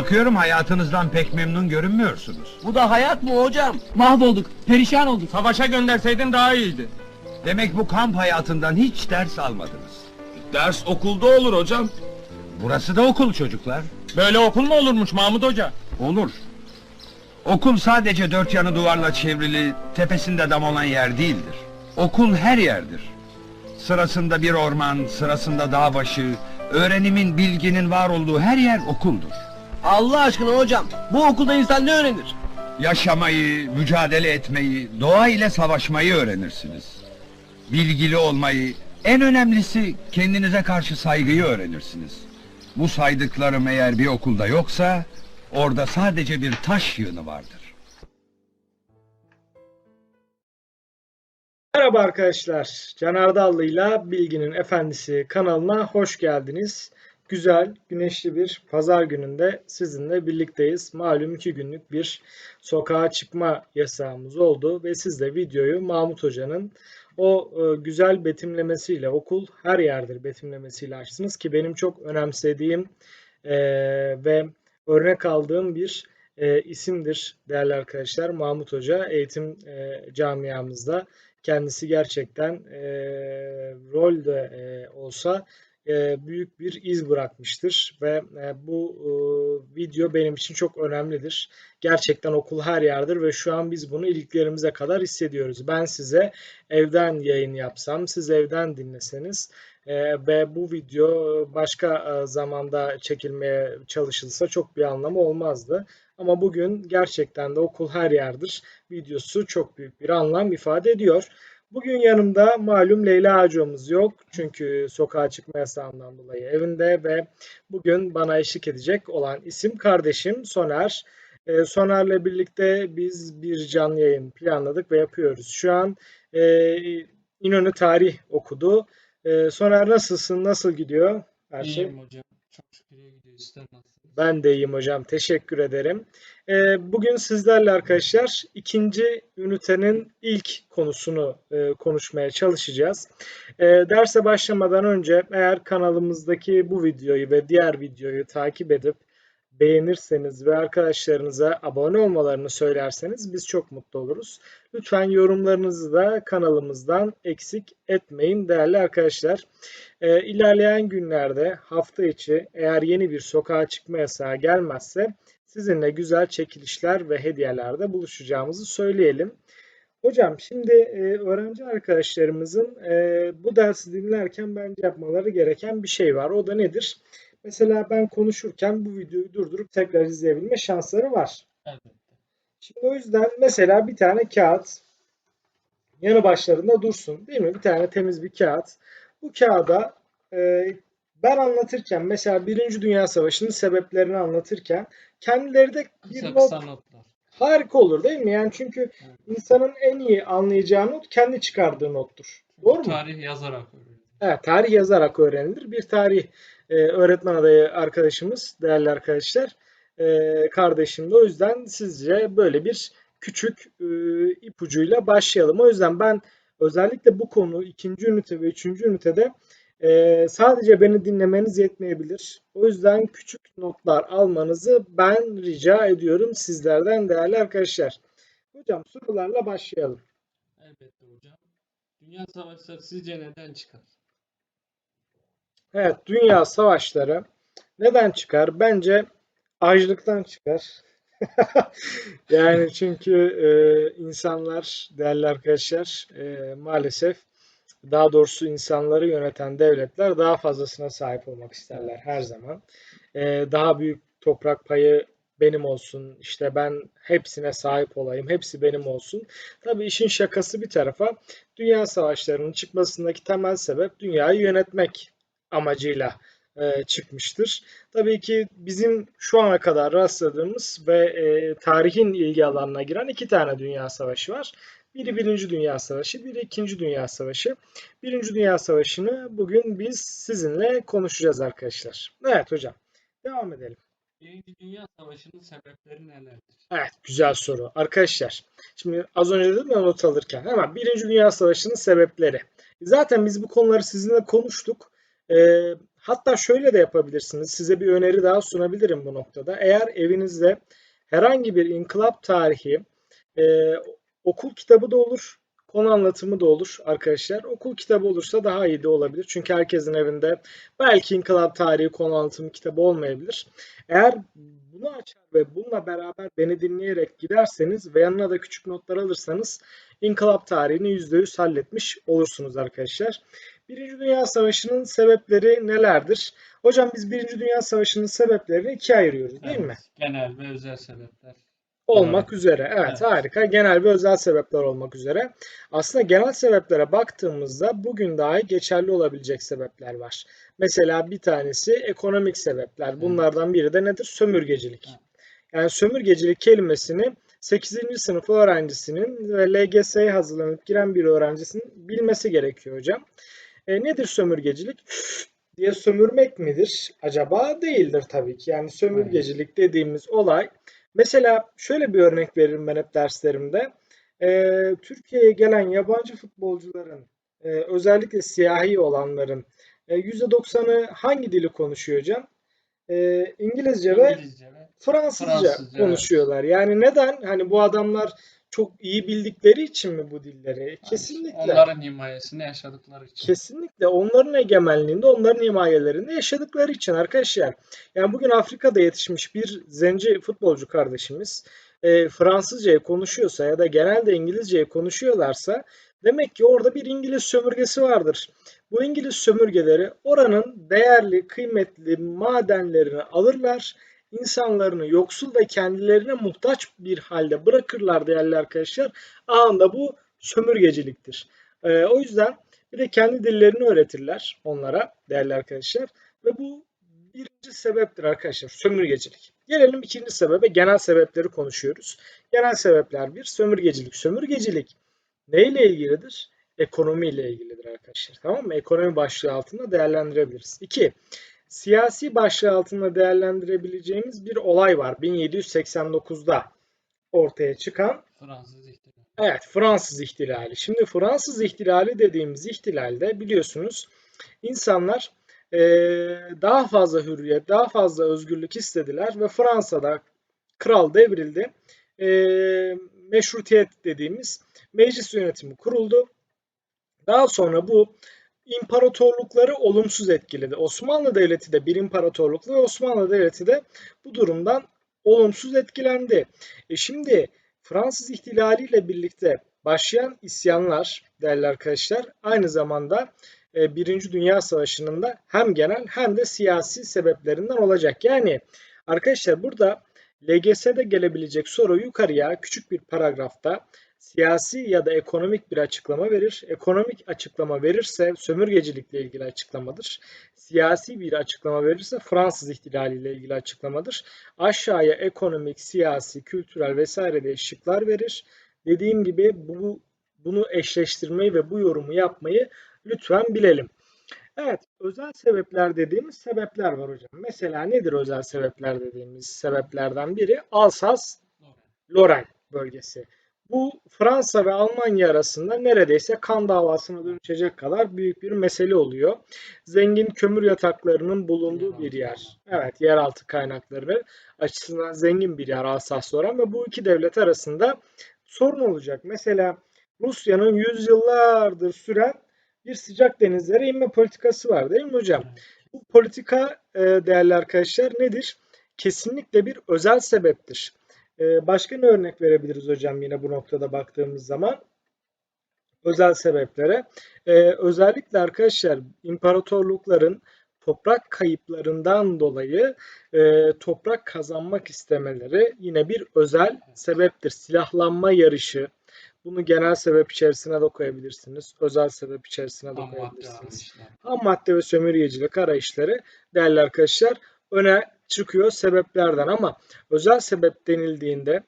Bakıyorum hayatınızdan pek memnun görünmüyorsunuz. Bu da hayat mı hocam? Mahvolduk, perişan olduk. Savaşa gönderseydin daha iyiydi. Demek bu kamp hayatından hiç ders almadınız. Ders okulda olur hocam. Burası da okul çocuklar. Böyle okul mu olurmuş Mahmut Hoca? Olur. Okul sadece dört yanı duvarla çevrili, tepesinde dam olan yer değildir. Okul her yerdir. Sırasında bir orman, sırasında dağ başı, öğrenimin, bilginin var olduğu her yer okuldur. Allah aşkına hocam bu okulda insan ne öğrenir? Yaşamayı, mücadele etmeyi, doğa ile savaşmayı öğrenirsiniz. Bilgili olmayı, en önemlisi kendinize karşı saygıyı öğrenirsiniz. Bu saydıklarım eğer bir okulda yoksa, orada sadece bir taş yığını vardır. Merhaba arkadaşlar. Caner Dallı'yla Bilginin Efendisi kanalına hoş geldiniz. Güzel, güneşli bir pazar gününde sizinle birlikteyiz. Malum iki günlük bir sokağa çıkma yasağımız oldu ve siz de videoyu Mahmut Hoca'nın o e, güzel betimlemesiyle okul her yerdir betimlemesiyle açtınız ki benim çok önemsediğim e, ve örnek aldığım bir e, isimdir değerli arkadaşlar. Mahmut Hoca eğitim camiamızda kendisi gerçekten e, rol e, olsa büyük bir iz bırakmıştır ve e, bu e, video benim için çok önemlidir. Gerçekten okul her yerdir ve şu an biz bunu iliklerimize kadar hissediyoruz. Ben size evden yayın yapsam, siz evden dinleseniz e, ve bu video başka e, zamanda çekilmeye çalışılsa çok bir anlamı olmazdı. Ama bugün gerçekten de okul her yerdir videosu çok büyük bir anlam ifade ediyor. Bugün yanımda malum Leyla hocamız yok. Çünkü sokağa çıkma yasağından dolayı evinde ve bugün bana eşlik edecek olan isim kardeşim Soner. Ee, Soner'le birlikte biz bir canlı yayın planladık ve yapıyoruz. Şu an e, İnönü Tarih okudu. E, Soner nasılsın? Nasıl gidiyor? Her şey. İyiyim hocam. Çok şükür iyi. Ben de iyiyim hocam. Teşekkür ederim. Ee, bugün sizlerle arkadaşlar ikinci ünitenin ilk konusunu e, konuşmaya çalışacağız. Ee, derse başlamadan önce eğer kanalımızdaki bu videoyu ve diğer videoyu takip edip beğenirseniz ve arkadaşlarınıza abone olmalarını söylerseniz biz çok mutlu oluruz. Lütfen yorumlarınızı da kanalımızdan eksik etmeyin değerli arkadaşlar. Ee, ilerleyen günlerde hafta içi eğer yeni bir sokağa çıkma yasağı gelmezse sizinle güzel çekilişler ve hediyelerde buluşacağımızı söyleyelim. Hocam şimdi e, öğrenci arkadaşlarımızın e, bu dersi dinlerken bence yapmaları gereken bir şey var. O da nedir? Mesela ben konuşurken bu videoyu durdurup tekrar izleyebilme şansları var. Elbette. Şimdi o yüzden mesela bir tane kağıt yanı başlarında dursun değil mi? Bir tane temiz bir kağıt. Bu kağıda e, ben anlatırken mesela Birinci Dünya Savaşı'nın sebeplerini anlatırken kendileri de bir Kısa not kısa notlar. harika olur değil mi? Yani çünkü insanın en iyi anlayacağı not kendi çıkardığı nottur. Doğru mu? Tarih yazarak öğreniyor. Evet, tarih yazarak öğrenilir. Bir tarih e, öğretmen adayı arkadaşımız, değerli arkadaşlar, e, kardeşim de o yüzden sizce böyle bir küçük e, ipucuyla başlayalım. O yüzden ben özellikle bu konu ikinci ünite ve üçüncü ünitede e, sadece beni dinlemeniz yetmeyebilir. O yüzden küçük notlar almanızı ben rica ediyorum sizlerden değerli arkadaşlar. Hocam sorularla başlayalım. Elbette hocam. Dünya savaşları sizce neden çıkar? Evet, dünya savaşları neden çıkar? Bence açlıktan çıkar. yani çünkü e, insanlar, değerli arkadaşlar, e, maalesef daha doğrusu insanları yöneten devletler daha fazlasına sahip olmak isterler her zaman. E, daha büyük toprak payı benim olsun, işte ben hepsine sahip olayım, hepsi benim olsun. Tabii işin şakası bir tarafa, dünya savaşlarının çıkmasındaki temel sebep dünyayı yönetmek amacıyla e, çıkmıştır. Tabii ki bizim şu ana kadar rastladığımız ve e, tarihin ilgi alanına giren iki tane dünya savaşı var. Biri Birinci Dünya Savaşı, biri İkinci Dünya Savaşı. Birinci Dünya Savaşı'nı bugün biz sizinle konuşacağız arkadaşlar. Evet hocam, devam edelim. Birinci Dünya Savaşı'nın sebepleri nelerdir? Evet, güzel soru. Arkadaşlar, şimdi az önce dedim ya not alırken hemen Birinci Dünya Savaşı'nın sebepleri. Zaten biz bu konuları sizinle konuştuk. Ee, Hatta şöyle de yapabilirsiniz. Size bir öneri daha sunabilirim bu noktada. Eğer evinizde herhangi bir inkılap tarihi e, okul kitabı da olur, konu anlatımı da olur arkadaşlar. Okul kitabı olursa daha iyi de olabilir. Çünkü herkesin evinde belki inkılap tarihi konu anlatımı kitabı olmayabilir. Eğer bunu açar ve bununla beraber beni dinleyerek giderseniz ve yanına da küçük notlar alırsanız inkılap tarihini %100 halletmiş olursunuz arkadaşlar. Birinci Dünya Savaşı'nın sebepleri nelerdir? Hocam biz Birinci Dünya Savaşı'nın sebeplerini ikiye ayırıyoruz değil Evet, mi? Genel ve özel sebepler. Olmak üzere. Evet, Evet. harika. Genel ve özel sebepler olmak üzere. Aslında genel sebeplere baktığımızda bugün dahi geçerli olabilecek sebepler var. Mesela bir tanesi ekonomik sebepler. Bunlardan biri de nedir? Sömürgecilik. Evet. Yani sömürgecilik kelimesini 8. sınıf öğrencisinin ve LGS'ye hazırlanıp giren bir öğrencisinin bilmesi gerekiyor hocam. E, nedir sömürgecilik? diye sömürmek midir? Acaba değildir tabii ki. Yani sömürgecilik dediğimiz olay Mesela şöyle bir örnek veririm ben hep derslerimde. Ee, Türkiye'ye gelen yabancı futbolcuların, e, özellikle siyahi olanların e, %90'ı hangi dili konuşuyor hocam? E, İngilizce ve İngilizce ve Fransızca, Fransızca, konuşuyorlar. Yani neden? Hani bu adamlar çok iyi bildikleri için mi bu dilleri? Kesinlikle. onların himayesinde yaşadıkları için. Kesinlikle onların egemenliğinde, onların himayelerinde yaşadıkları için arkadaşlar. Yani bugün Afrika'da yetişmiş bir zenci futbolcu kardeşimiz e, Fransızcayı konuşuyorsa ya da genelde İngilizceyi konuşuyorlarsa demek ki orada bir İngiliz sömürgesi vardır. Bu İngiliz sömürgeleri oranın değerli, kıymetli madenlerini alırlar, insanlarını yoksul ve kendilerine muhtaç bir halde bırakırlar değerli arkadaşlar. Anında bu sömürgeciliktir. E, o yüzden bir de kendi dillerini öğretirler onlara değerli arkadaşlar. Ve bu birinci sebeptir arkadaşlar sömürgecilik. Gelelim ikinci sebebe genel sebepleri konuşuyoruz. Genel sebepler bir sömürgecilik. Sömürgecilik neyle ilgilidir? Ekonomiyle ilgilidir arkadaşlar. Tamam mı? Ekonomi başlığı altında değerlendirebiliriz. İki, siyasi başlığı altında değerlendirebileceğimiz bir olay var. 1789'da ortaya çıkan Fransız ihtilali. Evet, Fransız ihtilali. Şimdi Fransız ihtilali dediğimiz ihtilalde biliyorsunuz insanlar eee, daha fazla hürriyet, daha fazla özgürlük istediler ve Fransa'da kral devrildi. Eee, meşrutiyet dediğimiz meclis yönetimi kuruldu. Daha sonra bu imparatorlukları olumsuz etkiledi. Osmanlı Devleti de bir imparatorluktu ve Osmanlı Devleti de bu durumdan olumsuz etkilendi. E şimdi Fransız ihtilali ile birlikte başlayan isyanlar değerli arkadaşlar aynı zamanda e, Birinci Dünya Savaşı'nın da hem genel hem de siyasi sebeplerinden olacak. Yani arkadaşlar burada LGS'de gelebilecek soru yukarıya küçük bir paragrafta siyasi ya da ekonomik bir açıklama verir. Ekonomik açıklama verirse sömürgecilikle ilgili açıklamadır. Siyasi bir açıklama verirse Fransız ihtilali ile ilgili açıklamadır. Aşağıya ekonomik, siyasi, kültürel vesaire diye şıklar verir. Dediğim gibi bu bunu eşleştirmeyi ve bu yorumu yapmayı lütfen bilelim. Evet, özel sebepler dediğimiz sebepler var hocam. Mesela nedir özel sebepler dediğimiz sebeplerden biri? Alsas-Lorraine bölgesi. Bu Fransa ve Almanya arasında neredeyse kan davasına dönüşecek kadar büyük bir mesele oluyor. Zengin kömür yataklarının bulunduğu bir yer. Evet, yeraltı kaynakları açısından zengin bir yer Alsas-Lorraine ve bu iki devlet arasında sorun olacak. Mesela Rusya'nın yüzyıllardır süren bir sıcak denizlere inme politikası var değil mi hocam? Bu politika e, değerli arkadaşlar nedir? Kesinlikle bir özel sebeptir. E, Başka ne örnek verebiliriz hocam yine bu noktada baktığımız zaman? Özel sebeplere. E, Özellikle arkadaşlar imparatorlukların toprak kayıplarından dolayı e, toprak kazanmak istemeleri yine bir özel sebeptir. Silahlanma yarışı. Bunu genel sebep içerisine de koyabilirsiniz. Özel sebep içerisine de Ham koyabilirsiniz ham madde ve sömürgecilik arayışları değerli arkadaşlar öne çıkıyor sebeplerden ama özel sebep denildiğinde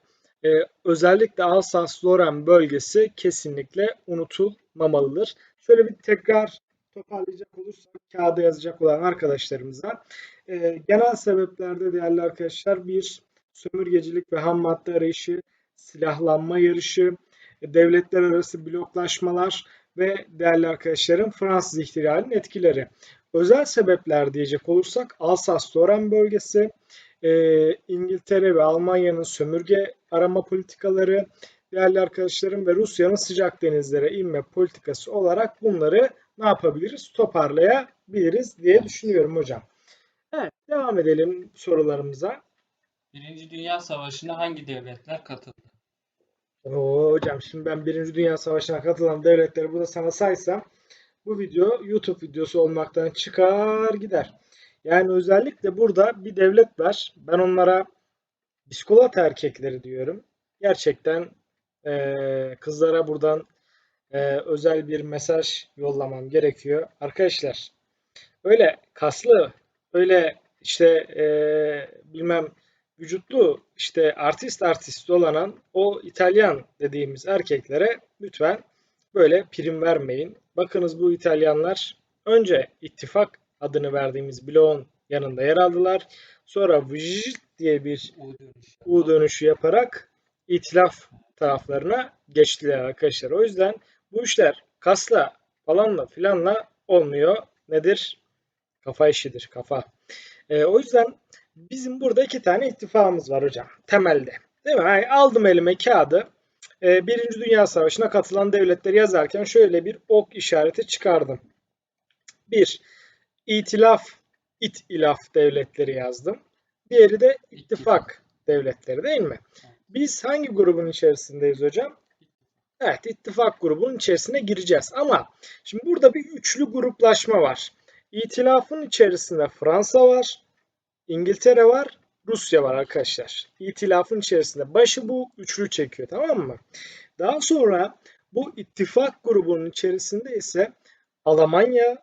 e, özellikle Alsas-Lorraine bölgesi kesinlikle unutulmamalıdır. Şöyle bir tekrar toparlayacak olursak kağıda yazacak olan arkadaşlarımıza e, genel sebeplerde değerli arkadaşlar bir sömürgecilik ve ham madde arayışı, silahlanma yarışı, devletler arası bloklaşmalar ve değerli arkadaşlarım Fransız ihtilalinin etkileri. Özel sebepler diyecek olursak Alsas-Lorraine bölgesi, e, İngiltere ve Almanya'nın sömürge arama politikaları, değerli arkadaşlarım ve Rusya'nın sıcak denizlere inme politikası olarak bunları ne yapabiliriz? Toparlayabiliriz diye düşünüyorum hocam. Evet, devam edelim sorularımıza. Birinci Dünya Savaşı'na hangi devletler katıldı? Oo, hocam şimdi ben Birinci Dünya Savaşı'na katılan devletleri burada sana saysam bu video YouTube videosu olmaktan çıkar gider. Yani özellikle burada bir devlet var. Ben onlara biskolata erkekleri diyorum. Gerçekten eee, kızlara buradan eee, özel bir mesaj yollamam gerekiyor. Arkadaşlar öyle kaslı, öyle işte eee, bilmem vücutlu işte artist artist dolanan o İtalyan dediğimiz erkeklere lütfen böyle prim vermeyin. Bakınız bu İtalyanlar önce ittifak adını verdiğimiz bloğun yanında yer aldılar. Sonra vıjt diye bir U dönüşü. U dönüşü yaparak itilaf taraflarına geçtiler arkadaşlar. O yüzden bu işler kasla falanla filanla olmuyor. Nedir? Kafa işidir kafa. Ee, o yüzden bizim burada iki tane ittifakımız var hocam temelde. Değil mi? Yani aldım elime kağıdı. Ee, Birinci Dünya Savaşı'na katılan devletleri yazarken şöyle bir ok işareti çıkardım. Bir, itilaf, itilaf devletleri yazdım. Diğeri de ittifak devletleri değil mi? Biz hangi grubun içerisindeyiz hocam? Evet, ittifak grubunun içerisine gireceğiz. Ama şimdi burada bir üçlü gruplaşma var. İtilafın içerisinde Fransa var, İngiltere var, Rusya var arkadaşlar. İtilafın içerisinde başı bu üçlü çekiyor tamam mı? Daha sonra bu ittifak grubunun içerisinde ise Almanya,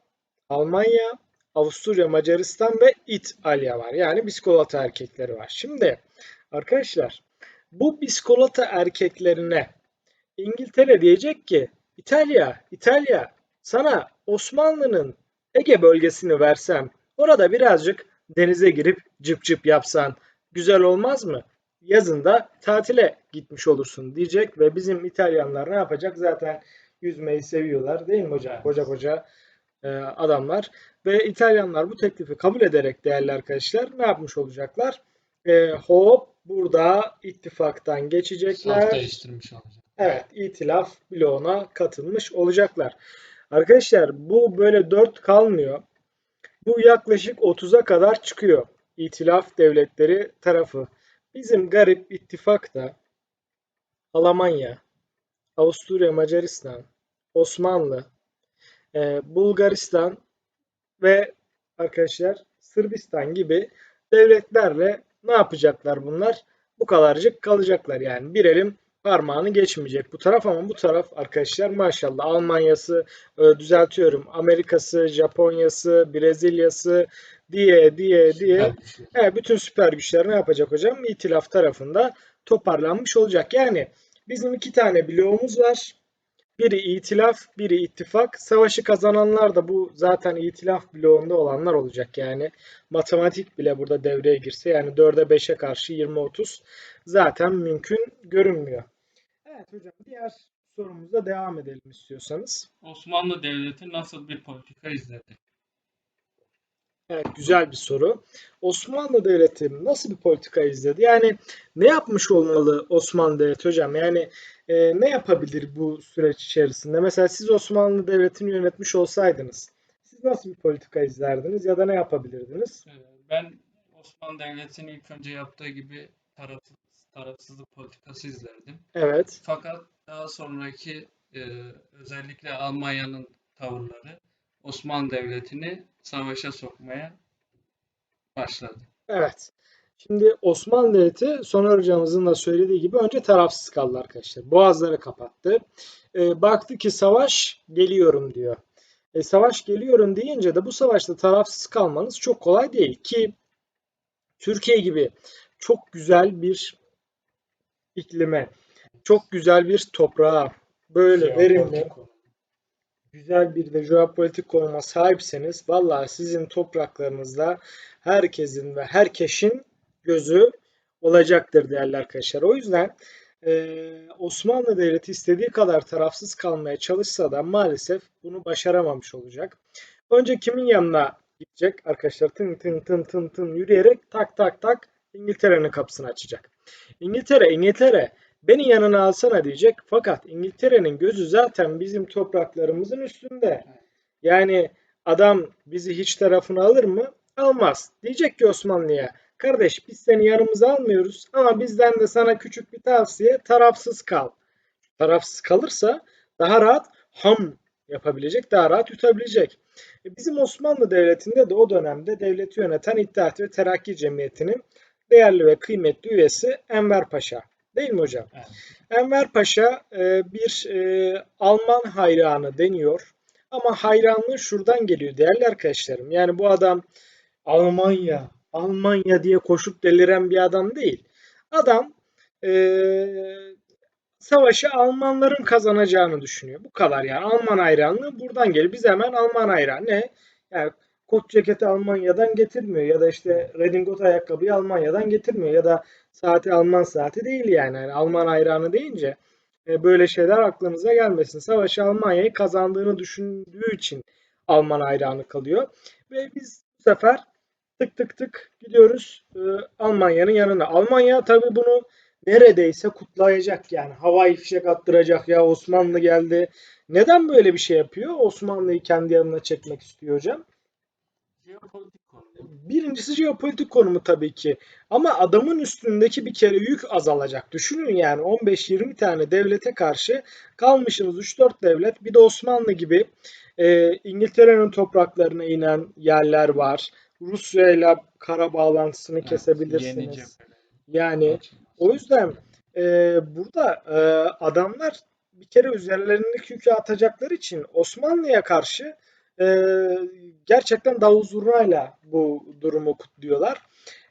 Almanya, Avusturya, Macaristan ve İtalya var. Yani biskolata erkekleri var. Şimdi arkadaşlar bu biskolata erkeklerine İngiltere diyecek ki İtalya, İtalya sana Osmanlı'nın Ege bölgesini versem orada birazcık denize girip cıp cıp yapsan güzel olmaz mı? Yazında tatile gitmiş olursun diyecek ve bizim İtalyanlar ne yapacak? Zaten yüzmeyi seviyorlar değil mi hocam? Koca koca e, adamlar. Ve İtalyanlar bu teklifi kabul ederek değerli arkadaşlar ne yapmış olacaklar? E, hop burada ittifaktan geçecekler. Saf değiştirmiş olacak. Evet, itilaf bloğuna katılmış olacaklar. Arkadaşlar bu böyle 4 kalmıyor. Bu yaklaşık 30'a kadar çıkıyor. İtilaf devletleri tarafı. Bizim garip ittifak da Almanya, Avusturya, Macaristan, Osmanlı, e, Bulgaristan ve arkadaşlar Sırbistan gibi devletlerle ne yapacaklar bunlar? Bu kadarcık kalacaklar yani. Bir elim parmağını geçmeyecek bu taraf ama bu taraf arkadaşlar maşallah Almanya'sı e, düzeltiyorum Amerika'sı, Japonya'sı, Brezilya'sı diye diye diye. Evet, bütün süper güçler ne yapacak hocam? İtilaf tarafında toparlanmış olacak. Yani bizim iki tane bloğumuz var. Biri itilaf, biri ittifak. Savaşı kazananlar da bu zaten itilaf bloğunda olanlar olacak yani. Matematik bile burada devreye girse yani 4'e 5'e karşı 20-30 zaten mümkün görünmüyor. Evet hocam diğer sorumuzda devam edelim istiyorsanız. Osmanlı Devleti nasıl bir politika izledi? Evet, güzel bir soru. Osmanlı Devleti nasıl bir politika izledi? Yani ne yapmış olmalı Osmanlı Devleti hocam? Yani e, ne yapabilir bu süreç içerisinde? Mesela siz Osmanlı Devleti'ni yönetmiş olsaydınız, siz nasıl bir politika izlerdiniz ya da ne yapabilirdiniz? Ee, Ben Osmanlı Devleti'nin ilk önce yaptığı gibi tarafsız, tarafsızlık politikası izlerdim. Evet, Fakat daha sonraki e, özellikle Almanya'nın tavırları Osmanlı Devleti'ni savaşa sokmaya başladı. evet. Şimdi Osmanlı Devleti Soner hocamızın da söylediği gibi önce tarafsız kaldı arkadaşlar. Boğazları kapattı. E, baktı ki savaş geliyorum diyor. E, savaş geliyorum deyince de bu savaşta tarafsız kalmanız çok kolay değil ki Türkiye gibi çok güzel bir iklime, çok güzel bir toprağa, böyle verimli, Jeopolitik olarak. güzel bir de jeopolitik konuma sahipseniz vallahi sizin topraklarınızda herkesin ve herkesin gözü olacaktır değerli arkadaşlar. O yüzden Ee, Osmanlı Devleti istediği kadar tarafsız kalmaya çalışsa da maalesef bunu başaramamış olacak. Önce kimin yanına gidecek arkadaşlar? Tın tın tın tın tın yürüyerek tak tak tak İngiltere'nin kapısını açacak. İngiltere, İngiltere beni yanına alsana diyecek. Fakat İngiltere'nin gözü zaten bizim topraklarımızın üstünde. Yani adam bizi hiç tarafına alır mı? Almaz. Diyecek ki Osmanlı'ya kardeş biz seni yanımıza almıyoruz ama bizden de sana küçük bir tavsiye tarafsız kal. Tarafsız kalırsa daha rahat ham yapabilecek, daha rahat yutabilecek. E, Bizim Osmanlı Devleti'nde de o dönemde devleti yöneten İttihat ve Terakki Cemiyeti'nin değerli ve kıymetli üyesi Enver Paşa. Değil mi hocam? Evet. Enver Paşa e, bir e, Alman hayranı deniyor. Ama hayranlığı şuradan geliyor değerli arkadaşlarım. Yani bu adam Almanya, Almanya diye koşup deliren bir adam değil. Adam eee, savaşı Almanların kazanacağını düşünüyor. Bu kadar yani. Alman hayranlığı buradan geliyor. Biz hemen Alman hayranı. Ne? Yani kot ceketi Almanya'dan getirmiyor ya da işte redingot ayakkabıyı Almanya'dan getirmiyor ya da saati Alman saati değil yani. Yani Alman hayranı deyince e, böyle şeyler aklınıza gelmesin. Savaşı Almanya'yı kazandığını düşündüğü için Alman hayranı kalıyor. Ve biz bu sefer tık tık tık gidiyoruz e, Almanya'nın yanına. Almanya tabii bunu neredeyse kutlayacak yani. Havai fişek attıracak ya Osmanlı geldi. Neden böyle bir şey yapıyor? Osmanlı'yı kendi yanına çekmek istiyor hocam. Jeopolitik konu. Birincisi jeopolitik konumu tabii ki. Ama adamın üstündeki bir kere yük azalacak. Düşünün yani 15-20 tane devlete karşı kalmışsınız 3-4 devlet. Bir de Osmanlı gibi e, İngiltere'nin topraklarına inen yerler var. Rusya ile kara bağlantısını Yeni kesebilirsiniz. Yani o yüzden e, burada e, adamlar bir kere üzerlerindeki yükü atacakları için Osmanlı'ya karşı e, gerçekten davul zurnayla bu durumu kutluyorlar.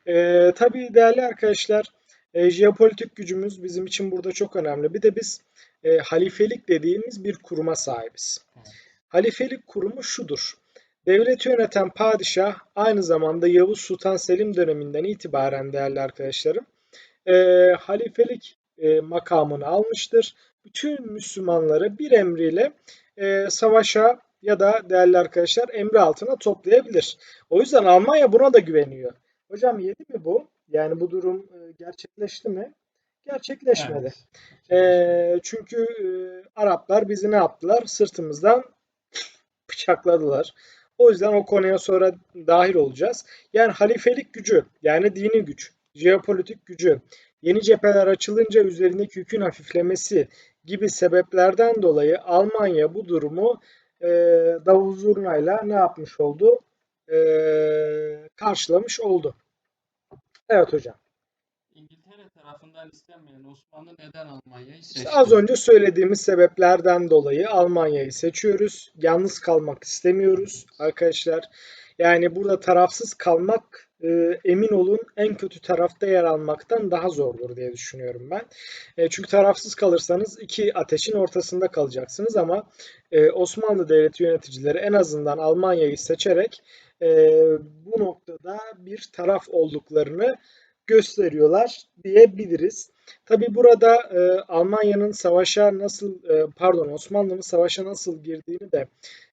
E, tabii değerli arkadaşlar e, jeopolitik gücümüz bizim için burada çok önemli. Bir de biz e, halifelik dediğimiz bir kuruma sahibiz. Halifelik kurumu şudur. Devleti yöneten padişah aynı zamanda Yavuz Sultan Selim döneminden itibaren değerli arkadaşlarım e, halifelik e, makamını almıştır. Bütün Müslümanları bir emriyle e, savaşa ya da değerli arkadaşlar emri altına toplayabilir. O yüzden Almanya buna da güveniyor. Hocam yedi mi bu? Yani bu durum e, gerçekleşti mi? Gerçekleşmedi. Evet. E, çünkü e, Araplar bizi ne yaptılar? Sırtımızdan bıçakladılar. O yüzden o konuya sonra dahil olacağız. Yani halifelik gücü, yani dini güç, jeopolitik gücü, yeni cepheler açılınca üzerindeki yükün hafiflemesi gibi sebeplerden dolayı Almanya bu durumu e, davul zurnayla ne yapmış oldu? E, karşılamış oldu. Evet hocam. İngiltere tarafından istenmeyen Osmanlı neden Almanya'yı seçti? İşte az önce söylediğimiz sebeplerden dolayı Almanya'yı seçiyoruz. Yalnız kalmak istemiyoruz arkadaşlar. Yani burada tarafsız kalmak e, emin olun en kötü tarafta yer almaktan daha zordur diye düşünüyorum ben. E, çünkü tarafsız kalırsanız iki ateşin ortasında kalacaksınız ama e, Osmanlı Devleti yöneticileri en azından Almanya'yı seçerek e, bu noktada bir taraf olduklarını gösteriyorlar diyebiliriz. Tabi burada e, Almanya'nın savaşa nasıl e, pardon Osmanlı'nın savaşa nasıl girdiğini de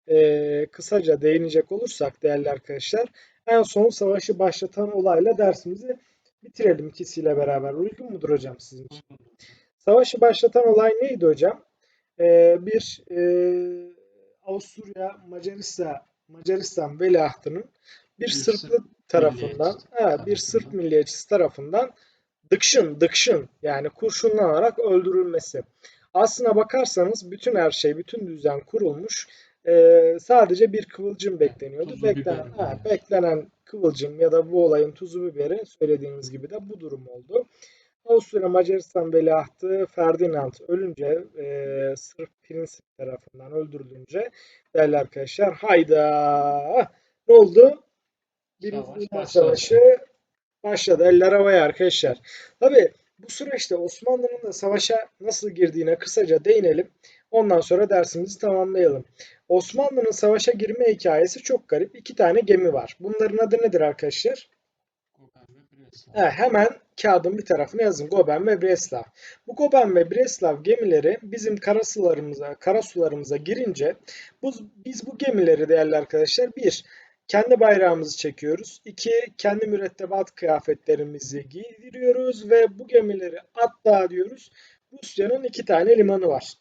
e, kısaca değinecek olursak değerli arkadaşlar en son savaşı başlatan olayla dersimizi bitirelim ikisiyle beraber. Uygun mudur hocam sizin için? Savaşı başlatan olay neydi hocam? E, bir e, Avusturya Macaristan Macaristan veliahtının bir Bir Sırplı Sırp tarafından evet bir Sırp milliyetçisi tarafından dıkşın dıkşın yani kurşunlanarak öldürülmesi. Aslına bakarsanız bütün her şey, bütün düzen kurulmuş. Ee, sadece bir kıvılcım bekleniyordu. Tuzu Beklenen, biberi. ha, beklenen kıvılcım ya da bu olayın tuzu biberi söylediğimiz gibi de bu durum oldu. Avusturya Macaristan veliahtı Ferdinand ölünce e, Sırp prensip tarafından öldürülünce değerli arkadaşlar hayda ne oldu? Birinci Savaş Dünya başladı. Savaşı başladı. Eller havaya arkadaşlar. Tabi bu süreçte Osmanlı'nın da savaşa nasıl girdiğine kısaca değinelim. Ondan sonra dersimizi tamamlayalım. Osmanlı'nın savaşa girme hikayesi çok garip. İki tane gemi var. Bunların adı nedir arkadaşlar? He, hemen kağıdın bir tarafına yazın Goben ve Breslav. Bu Goben ve Breslav gemileri bizim karasularımıza, karasularımıza girince bu, biz bu gemileri değerli arkadaşlar bir kendi bayrağımızı çekiyoruz. İki kendi mürettebat kıyafetlerimizi giydiriyoruz ve bu gemileri hatta diyoruz Rusya'nın iki tane limanı var.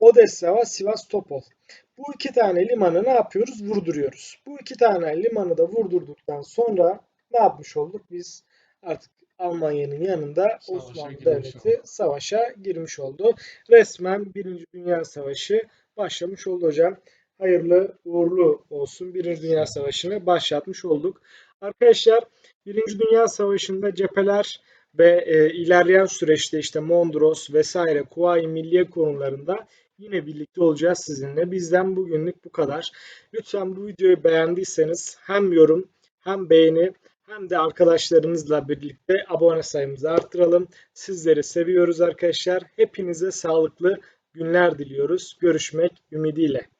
Odessa ve Sivastopol. Bu iki tane limanı ne yapıyoruz? Vurduruyoruz. Bu iki tane limanı da vurdurduktan sonra ne yapmış olduk? Biz artık Almanya'nın yanında Savaşa Osmanlı Devleti oldu. savaşa girmiş oldu. Resmen Birinci Dünya Savaşı başlamış oldu hocam. Hayırlı uğurlu olsun. Birinci Dünya Savaşı'nı başlatmış olduk. Arkadaşlar Birinci Dünya Savaşı'nda cepheler ve e, ilerleyen süreçte işte Mondros vesaire Kuvayi Milliye konularında yine birlikte olacağız sizinle. Bizden bugünlük bu kadar. Lütfen bu videoyu beğendiyseniz hem yorum hem beğeni hem de arkadaşlarınızla birlikte abone sayımızı arttıralım. Sizleri seviyoruz arkadaşlar. Hepinize sağlıklı günler diliyoruz. Görüşmek ümidiyle.